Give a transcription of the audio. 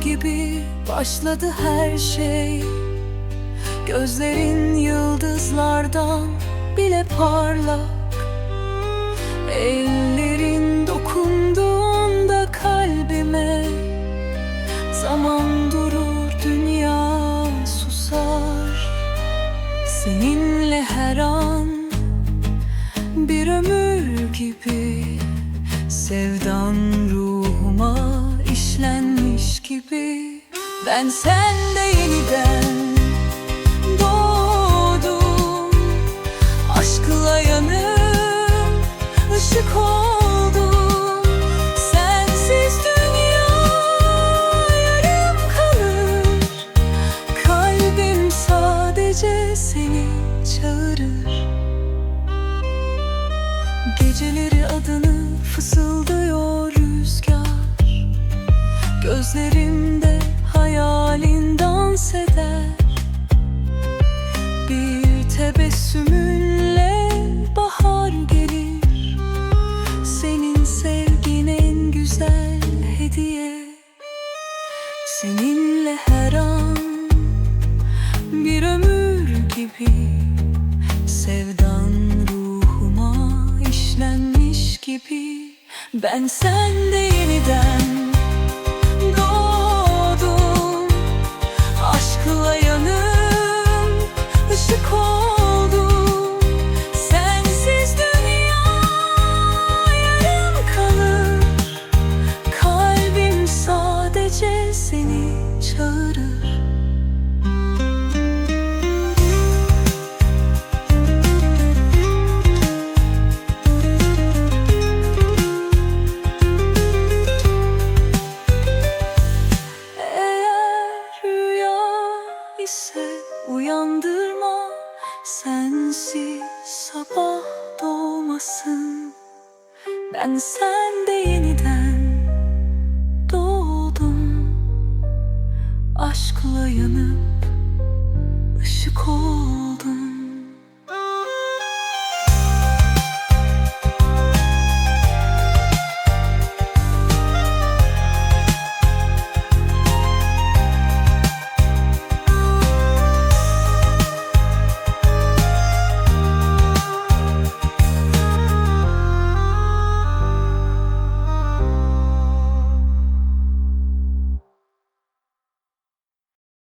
gibi başladı her şey. Gözlerin yıldızlardan bile parlak. Ellerin dokunduğunda kalbime Zaman durur, dünya susar. Seninle her an bir ömür gibi Sevdan ruhuma işlenmiş gibi Ben sende yeniden doğdum. Aşkla yanıp ışık oldum. Sadece seni çağırır. Geceleri adını fısıldıyor rüzgar Gözlerimde hayalin dans eder. Bir tebessümünle bahar gelir. Senin sevgin en güzel hediye. Seninle her an bir ömür gibi. Sevdan ruhuma işlenmiş gibi. Ben sende yeniden ise uyandırma. Sensiz sabah doğmasın. Ben sende yeniden doğdum. Aşkla yanıp